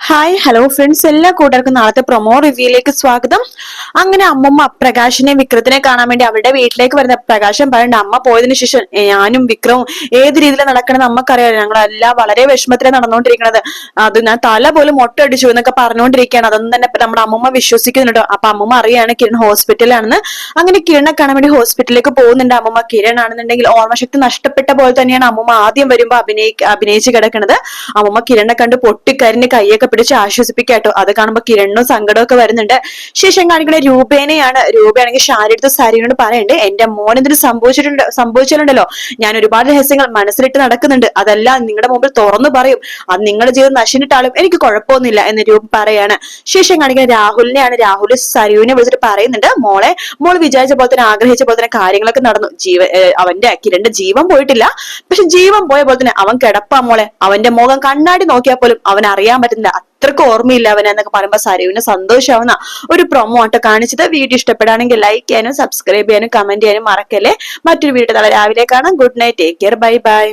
Hi hello friends എല്ലാ കൂട്ടർക്കും നാളത്തെ പ്രൊമോ റിവ്യൂയിലേക്ക് സ്വാഗതം. അങ്ങനെ അമ്മമ്മ പ്രകാശിനെ വിക്രത്തിനെ കാണാൻ വേണ്ടി അവരുടെ വീട്ടിലേക്ക് വരുന്ന പ്രകാശം പറയുന്നുണ്ട് അമ്മ പോയതിന് ശേഷം ഞാനും വിക്രവും ഏത് രീതിയിൽ നടക്കണമെന്ന് അമ്മക്കറിയാം ഞങ്ങളെല്ലാം വളരെ വിഷമത്തിലാണ് നടന്നുകൊണ്ടിരിക്കുന്നത്. അത് ഞാൻ തല പോലും മൊട്ടടിച്ചു എന്നൊക്കെ പറഞ്ഞുകൊണ്ടിരിക്കുകയാണ്. അതൊന്നും തന്നെ നമ്മുടെ അമ്മമ്മ വിശ്വസിക്കുന്നുണ്ട്. അപ്പൊ അമ്മമ്മ അറിയാണ് കിരൺ ഹോസ്പിറ്റലാണെന്ന് അങ്ങനെ കിരണെ കാണാൻ വേണ്ടി ഹോസ്പിറ്റലിലേക്ക് പോകുന്നുണ്ട് അമ്മമ്മ. കിരൺ ആണെന്നുണ്ടെങ്കിൽ ഓർമ്മശക്തി നഷ്ടപ്പെട്ട പോലെ തന്നെയാണ് അമ്മമ്മ ആദ്യം വരുമ്പോൾ അഭിനയി അഭിനയിച്ച് കിടക്കുന്നത് അമ്മമ്മ കിരണിനെ കണ്ട് പൊട്ടിക്കരിഞ്ഞ് കൈയൊക്കെ പിടിച്ച് ആശ്വസിപ്പിക്കാട്ടോ. അത് കാണുമ്പോൾ കിരണും സങ്കടമൊക്കെ വരുന്നുണ്ട്. ശേഷം കാണിക്കുന്ന രൂപേനെയാണ് രൂപയാണെങ്കിൽ ഷാരി എടുത്ത സാരിയോട് പറയണ്ടേ എന്റെ മോൻ എന്തിനു സംഭവിച്ചിട്ടുണ്ട് സംഭവിച്ചിട്ടുണ്ടല്ലോ? ഞാൻ ഒരുപാട് രഹസ്യങ്ങൾ മനസ്സിലിട്ട് നടക്കുന്നുണ്ട്. അതെല്ലാം നിങ്ങളുടെ മുമ്പിൽ തുറന്നു പറയും. അത് നിങ്ങളുടെ ജീവിതം നശിച്ചിട്ടാലും എനിക്ക് കുഴപ്പമൊന്നുമില്ല എന്ന് രൂപ പറയാണ്. ശേഷം കാണിക്കുന്ന രാഹുലിനെയാണ് രാഹുൽ സരയുവിനെ വിളിച്ചിട്ട് പറയുന്നുണ്ട് മോളെ മോൾ വിചാരിച്ച പോലെ തന്നെ ആഗ്രഹിച്ച പോലെ തന്നെ കാര്യങ്ങളൊക്കെ നടന്നു. ജീവ അവന്റെ കിരണ്ട് ജീവൻ പോയിട്ടില്ല. പക്ഷെ ജീവൻ പോയ പോലെ തന്നെ അവൻ കിടപ്പാ മോളെ. അവന്റെ മുഖം കണ്ണാടി നോക്കിയാൽ പോലും അവൻ അറിയാൻ പറ്റുന്നില്ല. അത്രയ്ക്ക് ഓർമ്മയില്ല അവൻ എന്നൊക്കെ പറയുമ്പോ സരുവിന് സന്തോഷമാവുന്ന ഒരു പ്രൊമോ ആട്ടോ കാണിച്ചത്. വീഡിയോ ഇഷ്ടപ്പെടുകയാണെങ്കിൽ ലൈക്ക് ചെയ്യാനും സബ്സ്ക്രൈബ് ചെയ്യാനും കമന്റ് ചെയ്യാനും മറക്കല്ലേ. മറ്റൊരു വീഡിയോ നാളെ രാവിലെ കാണാം. Good night take care bye bye